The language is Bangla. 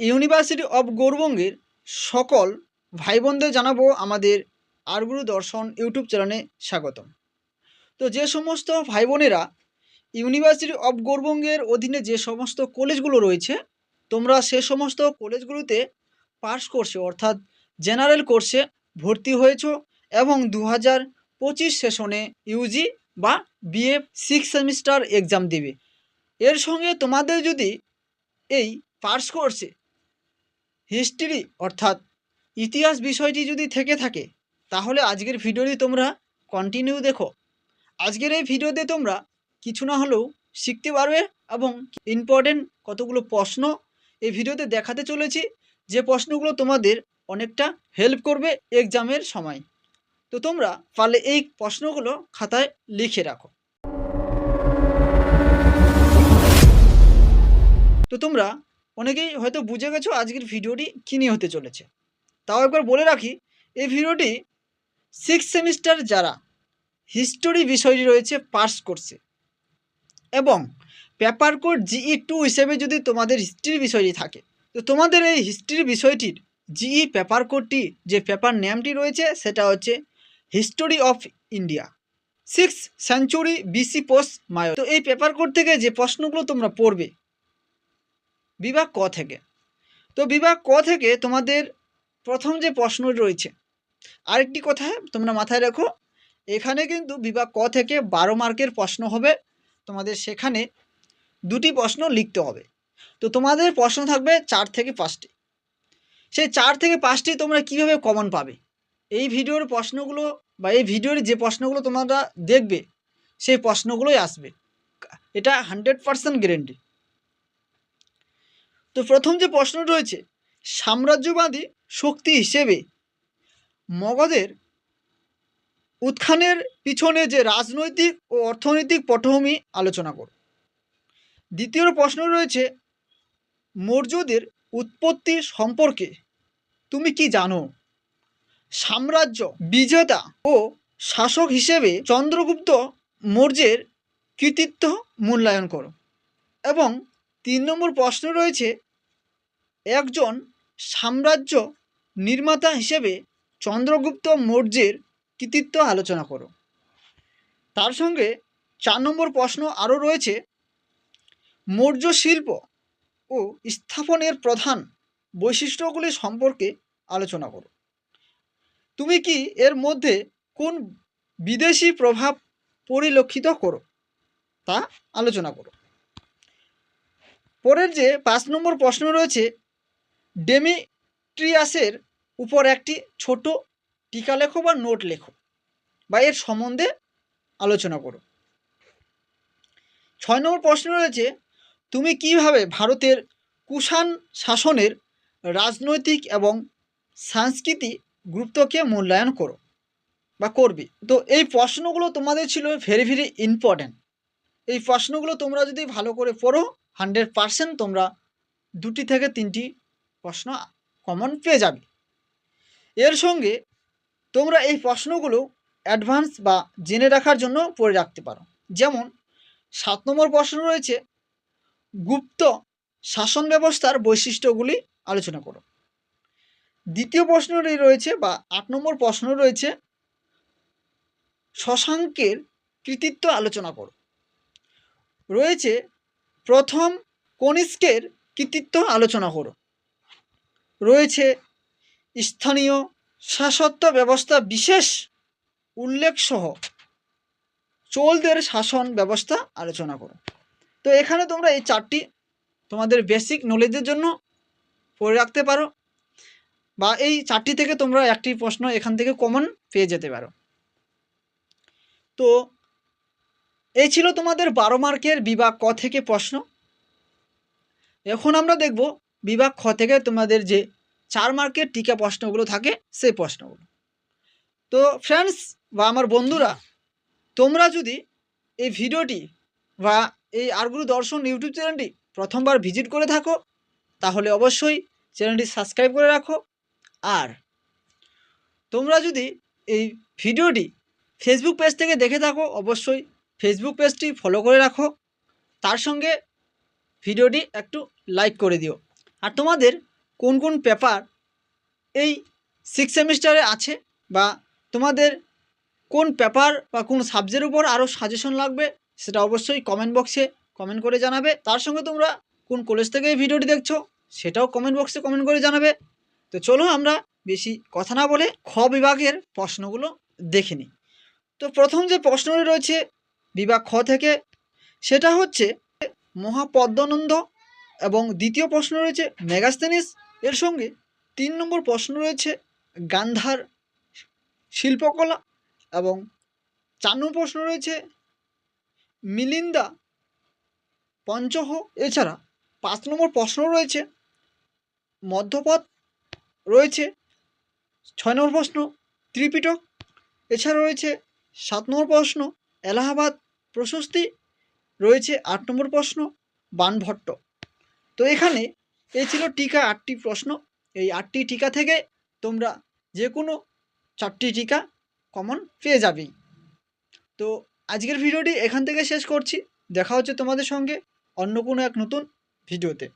ইউনিভার্সিটি অফ গৌরবঙ্গের সকল ভাই বোনদের জানাব আমাদের আরগুরু দর্শন ইউটিউব চ্যানেলে স্বাগতম। তো যে সমস্ত ভাই বোনেরা ইউনিভার্সিটি অফ গৌরবঙ্গের অধীনে যে সমস্ত কলেজগুলো রয়েছে, তোমরা সে সমস্ত কলেজগুলোতে পাস কোর্সে অর্থাৎ জেনারেল কোর্সে ভর্তি হয়েছ এবং দু হাজার পঁচিশ সেশনে ইউজি বা বিএ সিক্স সেমিস্টার এক্সাম দেবে। এর সঙ্গে তোমাদের যদি এই পাস কোর্সে হিস্ট্রি অর্থাৎ ইতিহাস বিষয়টি যদি থেকে থাকে, তাহলে আজকের ভিডিওটি তোমরা কন্টিনিউ দেখো। আজকের এই ভিডিওতে তোমরা কিছু না হলেও শিখতে পারবে এবং ইম্পর্টেন্ট কতগুলো প্রশ্ন এই ভিডিওতে দেখাতে চলেছি। যে প্রশ্নগুলো তোমাদের অনেকটা হেল্প করবে এক্সামের সময়। তো তোমরা পারলে এই প্রশ্নগুলো খাতায় লিখে রাখো। তো তোমরা অনেকেই হয়তো বুঝে গেছো আজকের ভিডিওটি কী নিয়ে হতে চলেছে। তাও একবার বলে রাখি, এই ভিডিওটি সিক্স সেমিস্টার যারা হিস্টোরি বিষয়টি রয়েছে পাস করছে এবং পেপার কোড জিই টু হিসেবে যদি তোমাদের হিস্ট্রির বিষয়টি থাকে, তো তোমাদের এই হিস্ট্রির বিষয়টির জিই পেপার কোডটি যে পেপার নেমটি রয়েছে, সেটা হচ্ছে history of India six century BC post মায় তো এই পেপার কোড থেকে যে প্রশ্নগুলো তোমরা পড়বে বিভাগ ক থেকে। তো বিভাগ ক থেকে তোমাদের প্রথম যে প্রশ্ন রয়েছে, আরেকটি কথা তোমরা মাথায় রাখো, এখানে কিন্তু বিভাগ ক থেকে বারো মার্কের প্রশ্ন হবে। তোমাদের সেখানে দুটি প্রশ্ন লিখতে হবে। তো তোমাদের প্রশ্ন থাকবে চার থেকে পাঁচটি। সেই চার থেকে পাঁচটি তোমরা কীভাবে কমন পাবে? এই ভিডিওর প্রশ্নগুলো বা এই ভিডিওর যে প্রশ্নগুলো তোমরা দেখবে, সেই প্রশ্নগুলোই আসবে। এটা হান্ড্রেড পারসেন্ট গ্যারেন্টি তো প্রথম যে প্রশ্ন রয়েছে, সাম্রাজ্যবাদী শক্তি হিসেবে মগধের উত্থানের পিছনে যে রাজনৈতিক ও অর্থনৈতিক পটভূমি আলোচনা করো। দ্বিতীয় প্রশ্ন রয়েছে, মৌর্যদের উৎপত্তি সম্পর্কে তুমি কি জানো? সাম্রাজ্য বিজেতা ও শাসক হিসেবে চন্দ্রগুপ্ত মৌর্যের কৃতিত্ব মূল্যায়ন করো। এবং তিন নম্বর প্রশ্ন রয়েছে একজন সাম্রাজ্য নির্মাতা হিসেবে চন্দ্রগুপ্ত মৌর্যের কৃতিত্ব আলোচনা করো। তার সঙ্গে চার নম্বর প্রশ্ন আরও রয়েছে। মৌর্য শিল্প ও স্থাপনের প্রধান বৈশিষ্ট্যগুলি সম্পর্কে আলোচনা করো। তুমি কি এর মধ্যে কোন বিদেশি প্রভাব পরিলক্ষিত করো তা আলোচনা করো। পরের যে পাঁচ নম্বর প্রশ্ন রয়েছে ডেমিট্রিয়াসের উপর একটি ছোট টিকা লেখো বা নোট লেখো বা এর সম্বন্ধে আলোচনা করো। ছয় নম্বর প্রশ্ন রয়েছে, তুমি কীভাবে ভারতের কুষাণ শাসনের রাজনৈতিক এবং সাংস্কৃতিক গুরুত্বকে মূল্যায়ন করো বা করবে? তো এই প্রশ্নগুলো তোমাদের ছিল ভেরি ভেরি ইম্পর্ট্যান্ট এই প্রশ্নগুলো তোমরা যদি ভালো করে পড়ো হান্ড্রেড পারসেন্ট তোমরা দুটি থেকে তিনটি প্রশ্ন কমন পেয়ে যাবে। এর সঙ্গে তোমরা এই প্রশ্নগুলো অ্যাডভান্স বা জেনে রাখার জন্য পড়ে রাখতে পারো। যেমন, সাত নম্বর প্রশ্ন রয়েছে, গুপ্ত শাসন ব্যবস্থার বৈশিষ্ট্যগুলি আলোচনা করো। দ্বিতীয় প্রশ্নটি রয়েছে বা আট নম্বর প্রশ্ন রয়েছে, শশাঙ্কের কৃতিত্ব আলোচনা করো। রয়েছে, প্রথম কনিষ্কের কৃতিত্ব আলোচনা করো। রয়েছে। স্থানীয় শাসত্ব ব্যবস্থা বিশেষ উল্লেখসহ চোলদের শাসন ব্যবস্থা আলোচনা করো। তো এখানে তোমরা এই চারটি তোমাদের বেসিক নলেজের জন্য পড়ে রাখতে পারো বা এই চারটি থেকে তোমরা একটি প্রশ্ন এখান থেকে কমন পেয়ে যেতে পারো। তো এই ছিল তোমাদের বারো মার্কের বিভাগ ক থেকে প্রশ্ন। এখন আমরা দেখব বিভাগ খ থেকে তোমাদের যে চার মার্কের টিকা প্রশ্নগুলো থাকে, সেই প্রশ্নগুলো। তো ফ্রেন্ডস বা আমার বন্ধুরা, তোমরা যদি এই ভিডিওটি বা এই আরগুরু দর্শন ইউটিউব চ্যানেলটি প্রথমবার ভিজিট করে থাকো, তাহলে অবশ্যই চ্যানেলটি সাবস্ক্রাইব করে রাখো। আর তোমরা যদি এই ভিডিওটি ফেসবুক পেজ থেকে দেখে থাকো, অবশ্যই ফেসবুক পেজটি ফলো করে রাখো। তার সঙ্গে ভিডিওটি একটু লাইক করে দিও। আর তোমাদের কোন কোন পেপার এই সিক্স সেমিস্টারে আছে? বা তোমাদের কোন পেপার বা কোন সাবজেক্টের উপর আরও সাজেশন লাগবে? সেটা অবশ্যই কমেন্ট বক্সে কমেন্ট করে জানাবে। তার সঙ্গে তোমরা কোন কলেজ থেকে এই ভিডিওটি দেখছ, সেটাও কমেন্ট বক্সে কমেন্ট করে জানাবে। তো চলো আমরা বেশি কথা না বলে খ বিভাগের প্রশ্নগুলো দেখে নিই। তো প্রথম যে প্রশ্নটি রয়েছে বিভাগ খ থেকে, সেটা হচ্ছে মহাপদ্মানন্দ এবং দ্বিতীয় প্রশ্ন রয়েছে মেগাস্তেনিস এর সঙ্গে তিন নম্বর প্রশ্ন রয়েছে গান্ধার শিল্পকলা এবং চার নম্বর প্রশ্ন রয়েছে মিলিন্দা পঞ্চহ এছাড়া পাঁচ নম্বর প্রশ্ন রয়েছে মধ্যপথ রয়েছে ছয় নম্বর প্রশ্ন ত্রিপিটক এছাড়া রয়েছে সাত নম্বর প্রশ্ন এলাহাবাদ প্রশস্তি রয়েছে আট নম্বর প্রশ্ন বানভট্ট। তো এখানে এই ছিল টিকা আটটি প্রশ্ন। এই আটটি টিকা থেকে তোমরা যে কোনো চারটি টিকা কমন পেয়ে যাবেই তো আজকের ভিডিওটি এখান থেকে শেষ করছি। দেখা হচ্ছে তোমাদের সঙ্গে অন্য কোনো এক নতুন ভিডিওতে।